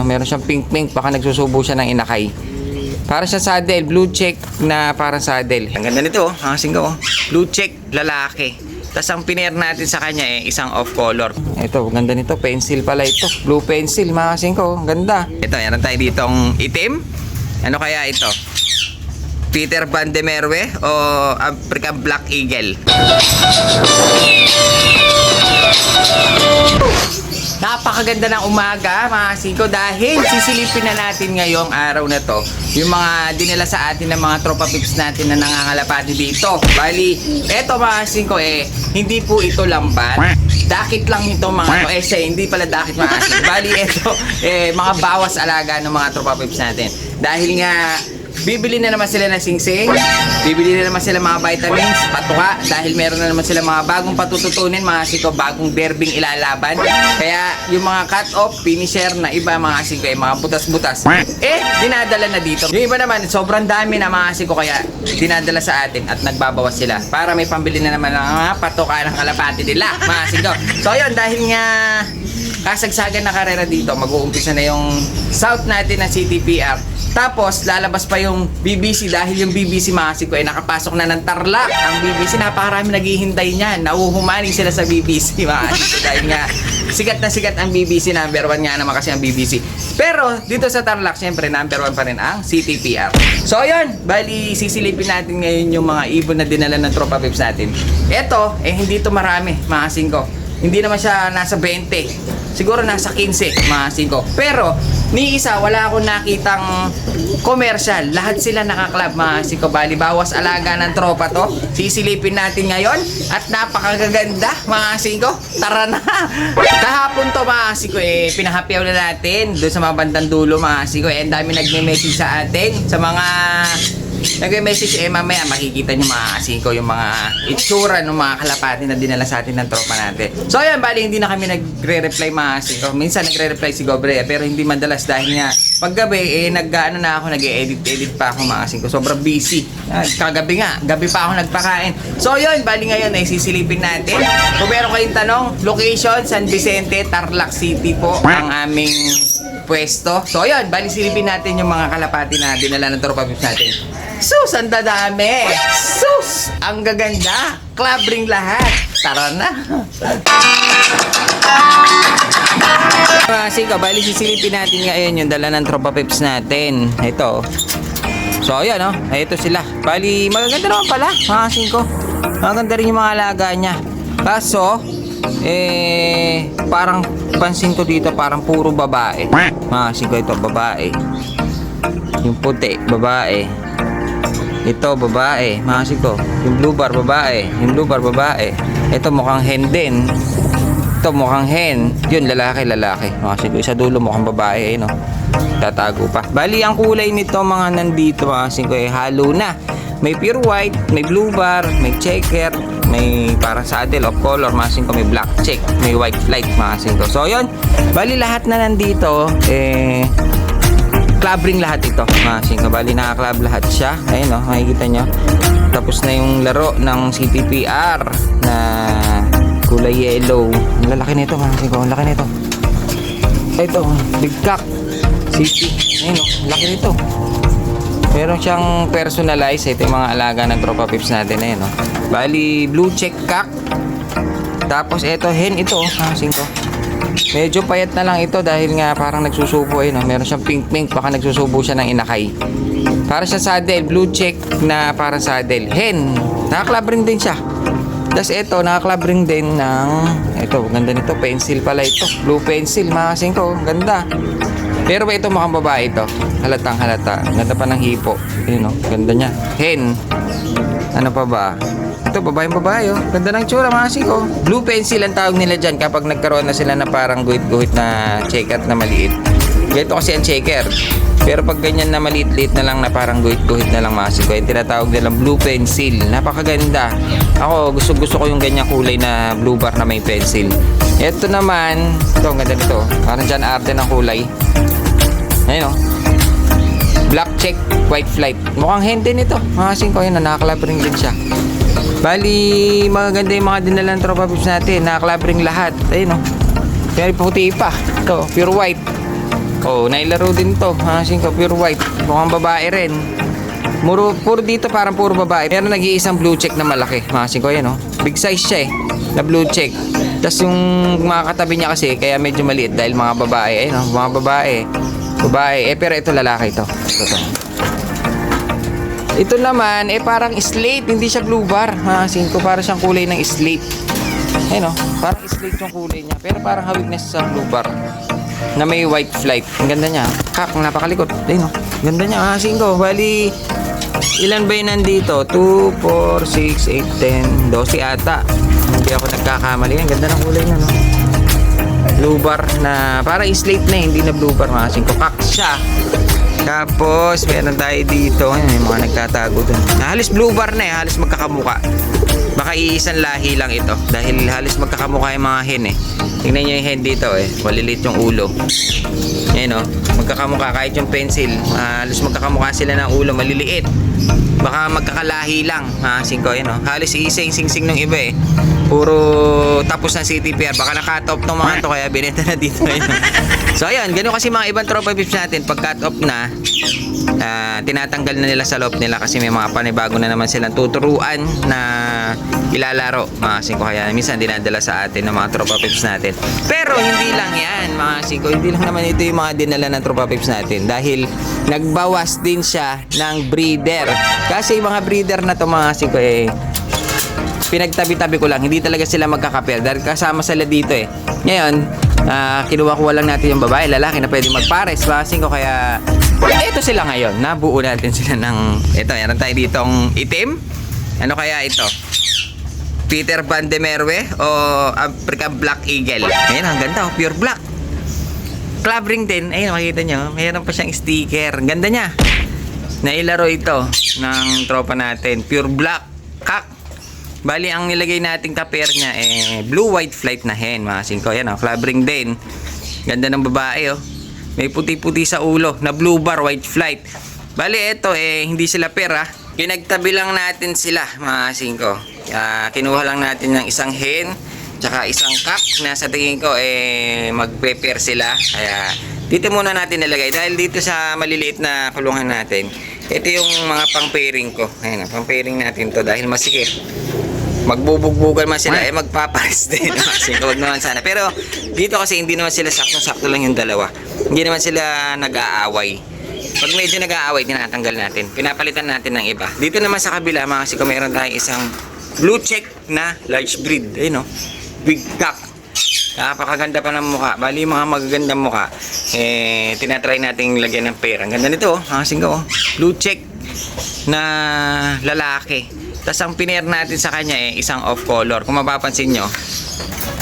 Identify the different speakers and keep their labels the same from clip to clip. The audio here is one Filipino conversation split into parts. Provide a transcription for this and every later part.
Speaker 1: Oh, meron siyang pink-pink. Baka nagsusubo siya ng inakay. Para siya saddle, blue check na parang saddle. Ang ganda nito, oh. Hangasing ko, oh. Blue check, lalaki. Tapos ang pinair natin sa kanya eh, isang off color. Ito, ganda nito. Pencil pala ito. Blue pencil, makasing ko. Ang ganda. Ito, meron tayo ditong itim. Ano kaya ito? Peter Van de Merwe o African Black Eagle? Napakaganda ng umaga mga singko dahil sisilipin na natin ngayong araw na to yung mga dinala sa atin ng mga tropa pips natin na nangangalapati dito. Bali, eto mga singko eh, hindi po ito lambat. Dakit lang ito mga to. Eh, siya, hindi pala dakit mga singko. Bali, eto, eh, mga bawas alaga ng mga tropa pips natin. Dahil nga, Bibili na naman sila ng singsing, bibili na naman sila mga vitamins, patuka, dahil meron na naman sila mga bagong patututunin, mga siko, bagong derbing ilalaban. Kaya yung mga cut-off, finisher na iba, mga siko, eh, mga butas-butas, eh, dinadala na dito. Yung iba naman, sobrang dami na mga siko, kaya dinadala sa atin at nagbabawas sila para may pambili na naman ng mga patuka ng kalapati nila, mga siko. So, yun, dahil nga kasagsagan na karera dito, mag-uumpisa na yung south natin ng CTPR. Tapos, lalabas pa yung BBC dahil yung BBC ko ay nakapasok na ng Tarlac. Ang BBC, napakarami naghihintay niyan. Nauhumaning sila sa BBC ko dahil nga sikat na sikat ang BBC. Number one nga naman kasi ang BBC. Pero, dito sa Tarlac, syempre, number one pa rin ang CTPR. So, yun. Bali, sisilipin natin ngayon yung mga ibon na dinala ng Tropa Pips natin. Ito, eh, hindi ito marami, mga ko. Hindi naman siya nasa 20. Siguro nasa 15, mga 5. Pero, ni isa, wala akong nakitang commercial. Lahat sila nakaklab, mga 5. Bali, bawas alaga ng tropa to. Sisilipin natin ngayon. At napakagaganda, mga 5. Tara na! Kahapon to, mga 5, eh, pinahapyaw na natin. Doon sa mga bandang dulo, mga 5. Eh, ang dami nagme-message sa atin. Sa mga Nag-message eh mamaya makikita nyo mga asiko yung mga itsura ng mga kalapati na dinala sa atin ng tropa natin. So ayan, bali hindi na kami nagre-reply mga asiko. Minsan nagre-reply si Gobre eh, pero hindi madalas dahil nga paggabi eh nag-ano na ako, nag-edit-edit pa ako mga asiko. Sobrang busy. Ah, Kagabi nga, gabi pa ako nagpakain. So yun, bali ngayon ay sisilipin natin. Kung meron kayong tanong, location San Vicente, Tarlac City po ang aming pwesto. So ayun, bali silipin natin yung mga kalapati na dinala ng tropa natin. Sus, ang dadami! Sus, ang gaganda! Club ring lahat! Tara na! Mga sika, bali sisilipin natin ngayon yung dala ng tropa pips natin. Ito. So ayan oh, ito sila. Bali, magaganda naman pala, mga singko. Maganda rin yung mga alaga niya. Kaso, eh, parang pansin ko dito parang puro babae. Mga singko ito, babae. Yung puti, babae. Ito, babae. Mga singko. Yung blue bar, babae. Yung blue bar, babae. Ito, mukhang hen din. Ito, mukhang hen. Yun, lalaki, lalaki. Mga singko. Isa dulo, mukhang babae, eh, no? Tatago pa. Bali, ang kulay nito, mga nandito, mga singko, eh, halo na. May pure white, may blue bar, may checker, may parang saddle of color, mga singko, may black check, may white flight, mga singko. So, yun. Bali, lahat na nandito, eh, club ring lahat ito. Mga singka bali naka-club lahat siya. Ayun o makikita nyo. Tapos na yung laro ng CTPR na kulay yellow. Ang lalaki nito mga singka ang laki nito. Ito big cock. City ayun o laki nito. Meron siyang personalized. Ito yung mga alaga ng tropa pips natin ayun o bali blue check cock. Tapos ito hen ito mga singko Medyo payat na lang ito dahil nga parang nagsusubo eh, no? Meron siyang pink-pink, baka nagsusubo siya ng inakay. Para siya saddle, blue check na parang saddle. Hen, nakaklab ring din siya. Tapos ito, nakaklab ring din ng, ito, ganda nito, pencil pala ito. Blue pencil, makasing ko, ganda. Pero ba ito mukhang babae ito? Halatang halata. Ganda pa ng hipo. Yun no, ganda niya. Hen. Ano pa ba? Ito, babaeng babae, oh. Ganda ng tsura, mga siko. Blue pencil ang tawag nila dyan kapag nagkaroon na sila na parang guhit-guhit na checker na maliit. Ganito kasi ang checker. Pero pag ganyan na maliit-liit na lang na parang guhit-guhit na lang mga siko, yung tinatawag nilang blue pencil. Napakaganda. Ako, gusto-gusto ko yung ganyang kulay na blue bar na may pencil. Ito naman, ito, ang ganda nito. Parang dyan arte ng kulay. Ayun, oh. Black check, white flight. Mukhang hen din ito. Mga singko yun, nakaklab ring din siya. Bali, magaganda yung mga dinalang tropa pips natin. Nakaklab ring lahat. Ayun o. Pero puti pa. Ito, pure white. Oh, nailaro din to. Ha, singko pure white. Mukhang babae rin. Muro, puro dito parang puro babae. Meron nag-iisang blue check na malaki. Mga ko yan, oh. Big size siya eh. Na blue check. Tapos yung mga katabi niya kasi, kaya medyo maliit dahil mga babae. Ayun, oh, mga babae. Babae. Eh, pero ito lalaki ito. Ito to. Ito naman, eh parang slate. Hindi siya blue bar. Mga ko, parang siyang kulay ng slate. Ayun, oh. Parang slate yung kulay niya. Pero parang hawig na sa blue bar na may white flight. Ang ganda niya. Kak, napakalikot. Ayun, oh. Ganda niya. Ah, ko. Bali, ilan ba yun nandito? 2, 4, 6, 8, 10, 12 ata. Hindi ako nagkakamali. Ang ganda ng kulay niya, no? Blue bar na, parang slate na, eh, hindi na blue bar. Mga ko. Kak siya. Tapos, meron tayo dito. Ayun, may mga nagtatago dun. Ah, Halos blue bar na eh. Halos magkakamuka. Baka iisang lahi lang ito. Dahil halos magkakamuka yung mga hen eh. Tingnan nyo yung hen dito eh. Malilit yung ulo. Ayan o. Magkakamuka kahit yung pencil. ah, halos magkakamuka sila ng ulo. Maliliit. Baka magkakalahi lang. Ha, singko. Ayan o. Halos iisa yung sing-sing ng iba eh. Puro tapos ng CTPR. Baka nakatop ng mga to kaya binenta na dito. Ayan. so ayan. Ganun kasi mga ibang tropa pips natin. Pag cut off na, ah, tinatanggal na nila sa loob nila kasi may mga panibago na naman silang tuturuan na ilalaro mga singko kaya minsan dinadala sa atin ng mga tropa pips natin pero hindi lang yan mga singko hindi lang naman ito yung mga dinala ng tropa pips natin dahil nagbawas din siya ng breeder kasi mga breeder na to mga singko eh pinagtabi-tabi ko lang, hindi talaga sila magkakapel dahil kasama sila dito eh. Ngayon, ah, kinuha ko lang natin yung babae, lalaki na pwede magpares, basing ko kaya ito sila ngayon, nabuo natin sila ng ito, meron tayo ditong itim. Ano kaya ito? Peter Van de Merwe o African Black Eagle. Ayan, ang ganda, oh, pure black. Club ring din, ayun makikita nyo, mayroon pa siyang sticker. Ang Ganda niya. Nailaro ito ng tropa natin, pure black. Kak, Bali, ang nilagay nating kaper niya, eh, blue-white flight na hen, mga singko. Yan, oh, flabring din. Ganda ng babae, oh. May puti-puti sa ulo, na blue bar, white flight. Bali, ito, eh, hindi sila pera. Kinagtabi lang natin sila, mga singko. Ah, kinuha lang natin ng isang hen, tsaka isang kak na sa tingin ko, eh, mag-prepare sila. Kaya, dito muna natin nilagay. Dahil dito sa maliliit na kulungan natin, ito yung mga pang-pairing ko. Ayan, pang-pairing natin to dahil masikip. Magbubugbugan man sila eh magpapares din. Kasi wag naman sana. Pero dito kasi hindi naman sila sakto-sakto lang yung dalawa. Hindi naman sila nag-aaway. Pag medyo nag-aaway tinatanggal natin. Pinapalitan natin ng iba. Dito naman sa kabila mga kasi meron tayong isang blue check na large breed ayun no? Big cock Napakaganda pa ng mukha. Bali, mga magagandang mukha. Eh, tinatry nating lagyan ng pera. Ang ganda nito, oh. Ang singko, oh. Blue check na lalaki. Tapos ang pinair natin sa kanya eh, isang off color. Kung mapapansin nyo,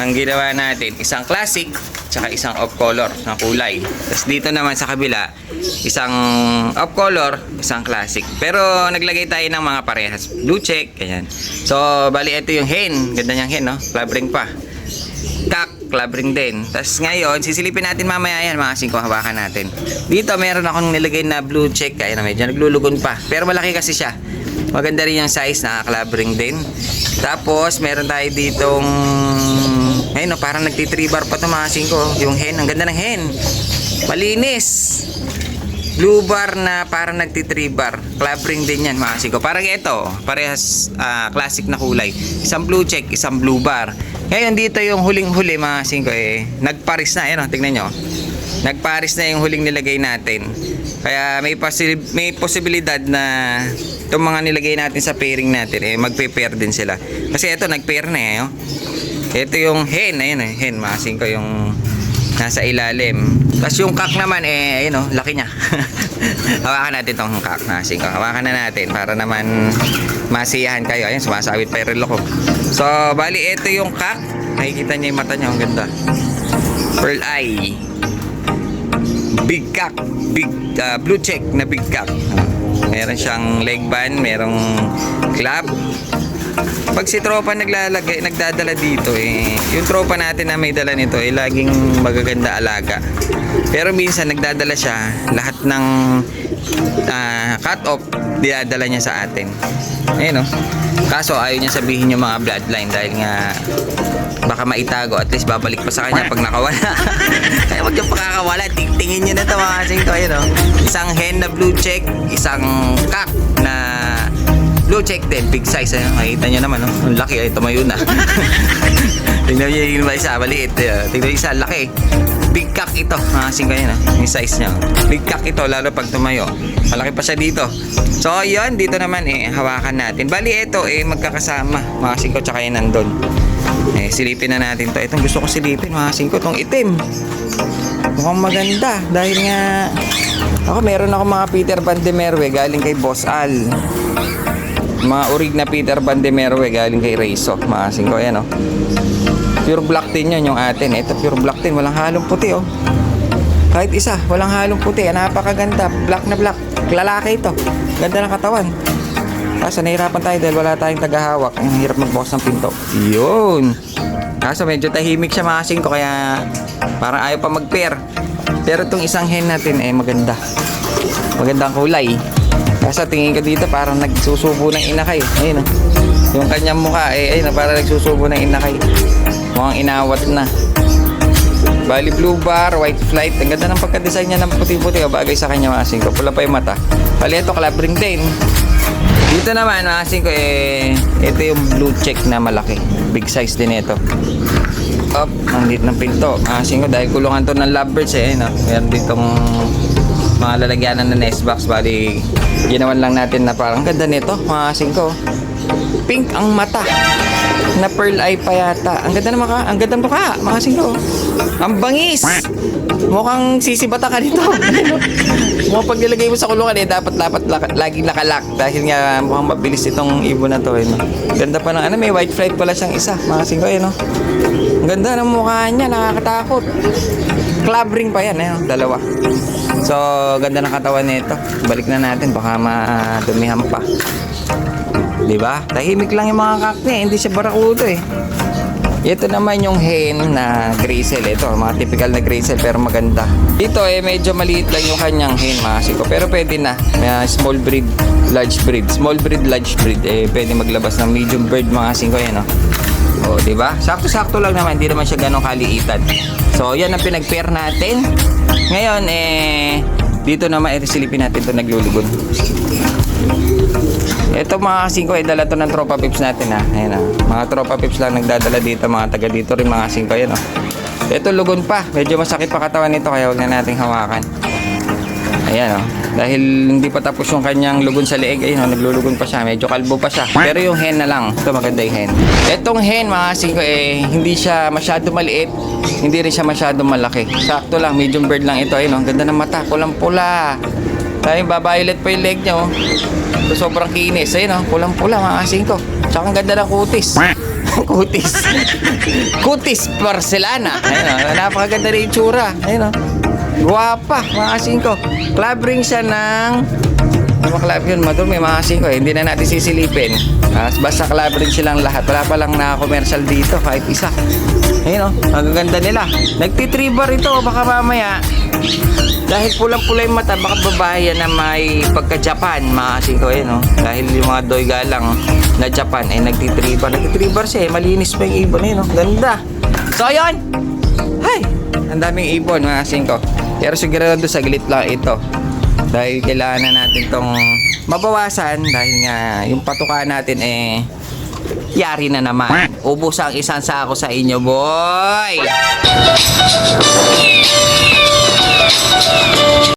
Speaker 1: ang ginawa natin, isang classic, tsaka isang off color na kulay. Tapos dito naman sa kabila, isang off color, isang classic. Pero naglagay tayo ng mga parehas. Blue check, ganyan. So, bali ito yung hen. Ganda niyang hen, no? Club ring pa. Kak, club ring din. Tapos ngayon, sisilipin natin mamaya yan, mga singko, hawakan natin. Dito, meron akong nilagay na blue check. Kaya na medyo naglulugon pa. Pero malaki kasi siya. Maganda rin yung size, nakaka-club ring din. Tapos, meron tayo ditong... Ayun, no, parang nagtitribar pa to mga singko. Yung hen, ang ganda ng hen. Malinis. Blue bar na parang nagtitribar. Club ring din yan mga singko. Parang ito, parehas ah, classic na kulay. Isang blue check, isang blue bar. Ngayon dito yung huling-huli mga singko eh. Nagparis na, ayun oh, tingnan nyo. Nagparis na yung huling nilagay natin. Kaya may, posi- may posibilidad na itong mga nilagay natin sa pairing natin eh magpe-pair din sila. Kasi ito nag-pair na eh. Oh. Ito yung hen, ayun eh, hen mga singko yung nasa ilalim. Tapos yung kak naman eh, ayun oh, laki niya. Hawakan natin tong kak na singko. Hawakan na natin para naman masiyahan kayo. Ayun, sumasawit pa yung relo ko. So, bali ito yung kak. Nakikita niyo yung mata niya, ang ganda. Pearl eye. Big cock, big uh, blue check na big cock. Meron siyang leg band, merong club. Pag si tropa naglalagay, nagdadala dito eh, yung tropa natin na may dala nito eh, laging magaganda alaga. Pero minsan nagdadala siya, lahat ng ah, cut off, dinadala niya sa atin. Ayun oh. Kaso ayaw niya sabihin yung mga bloodline dahil nga baka maitago. At least babalik pa sa kanya pag nakawala. Kaya wag yung pakakawala. Tingtingin nyo na ito mga kasing ko. Ayun, oh. Isang hen na blue check, isang cock na blue check din. Big size. Ayun. Makikita nyo naman. Oh. Ang laki. Ay, tumayo na. Tingnan nyo yung isa. Maliit. Ayun. Tingnan nyo isa. Laki. Big cock ito. Mga kasing ko yun. Oh. Yung size niya. oh. Big cock ito. Lalo pag tumayo. Malaki pa siya dito. So, yun. Dito naman eh. Hawakan natin. Bali, ito eh. Magkakasama. Mga kasing ko. Tsaka yun nandun. Eh, silipin na natin to. Itong gusto ko silipin, mga singko, itong itim. Mukhang maganda. Dahil nga, ako meron ako mga Peter Van de Merwe galing kay Boss Al. Mga urig na Peter Van de galing kay Reiso. Mga singko, yan oh. Pure black tin yun yung atin. Ito pure black tin. Walang halong puti oh. Kahit isa, walang halong puti. Napakaganda. Black na black. Lalaki ito. Ganda ng katawan. Kaso nahirapan tayo dahil wala tayong tagahawak. Ang hirap magbukas ng pinto. Yun. Kaso medyo tahimik siya makasing ko kaya parang ayaw pa mag-pair. Pero itong isang hen natin eh maganda. Magandang kulay. Kaso tingin ko dito parang nagsusubo ng inakay. Ayun oh. Yung kanyang mukha eh ayun oh, parang nagsusubo ng inakay. Mukhang inawat na. Bali blue bar, white flight. Ang ganda ng pagka-design niya ng puti-puti. Bagay sa kanya makasing ko. Pula pa yung mata. Bali ito, club ring din. Dito naman, makasing ko eh, ito yung blue check na malaki. Big size din ito. Up, ang lit ng pinto. Makasing ko dahil kulungan to ng lovebirds eh. No? Meron ditong mga lalagyanan ng nest box. Bali, ginawan lang natin na parang ganda nito. Makasing ko. Pink ang mata. Na pearl eye pa yata. Ang ganda ng maka, ang ganda ng mukha. Makasing ko. Ang bangis. Mukhang sisibata ka nito. Mukhang pag nilagay mo sa kulungan eh, dapat dapat laging nakalak dahil nga mukhang mabilis itong ibon na to. Eh, no? Ganda pa ng ano, may white flight pala siyang isa. Mga singko eh, no? Ang ganda ng mukha niya, nakakatakot. Club ring pa yan, eh, dalawa. So, ganda ng katawan nito. Balik na natin, baka madumihan pa. Di ba? Tahimik lang yung mga kakne, hindi siya barakudo eh. Ito naman yung hen na grizzle. Ito, mga typical na grizzle pero maganda. Dito eh, medyo maliit lang yung kanyang hen mga siko. Pero pwede na. May small breed, large breed. Small breed, large breed. Eh, pwede maglabas ng medium bird mga siko yan, oh. O, di ba? Sakto-sakto lang naman. Hindi naman siya ganong kaliitan. So, yan ang pinag-pair natin. Ngayon, eh, dito naman, eh, silipin natin ito naglulugon. Ito mga kasingko ay dala to ng tropa pips natin ha. Ayan ha. Mga tropa pips lang nagdadala dito, mga taga dito rin mga kasingko yan oh. Ito lugon pa. Medyo masakit pa katawan nito kaya huwag na nating hawakan. Ayan oh. Dahil hindi pa tapos yung kanyang lugon sa leeg, ayun oh, naglulugon pa siya. Medyo kalbo pa siya. Pero yung hen na lang. Ito maganda yung hen. Itong hen mga kasingko eh, hindi siya masyado maliit. Hindi rin siya masyado malaki. Sakto lang, medium bird lang ito. Ayun oh, ang ganda ng mata. Pulang-pula. Dahil babaylet pa yung leg niya oh. So, sobrang kinis. Ayun oh, pulang-pula mga kasing ko. Tsaka ang ganda ng kutis. kutis. kutis porcelana. Ayun oh, napakaganda rin yung tsura. Ayun oh. Guwapa mga kasing ko. Club ring siya ng ano club yun? Madumi mga kasing ko. eh. Hindi na natin sisilipin. Ah, basta club ring silang lahat. Wala pa lang na-commercial dito kahit isa. Ayun oh, ang ganda nila. Nagtitribar ito. Baka mamaya dahil pulang-pula yung mata, baka babae na may pagka-Japan, mga singko eh, no? Dahil yung mga doy galang na Japan ay nagtitribar. Nagtitribar siya eh, malinis pa yung ibon eh, no? Ganda! So, yun! Hay! Ang daming ibon, mga singko. Pero sigurado sa gilid lang ito. Dahil kailangan na natin tong mabawasan dahil nga yung patukaan natin eh yari na naman. Ubus ang isang sako sa inyo, boy!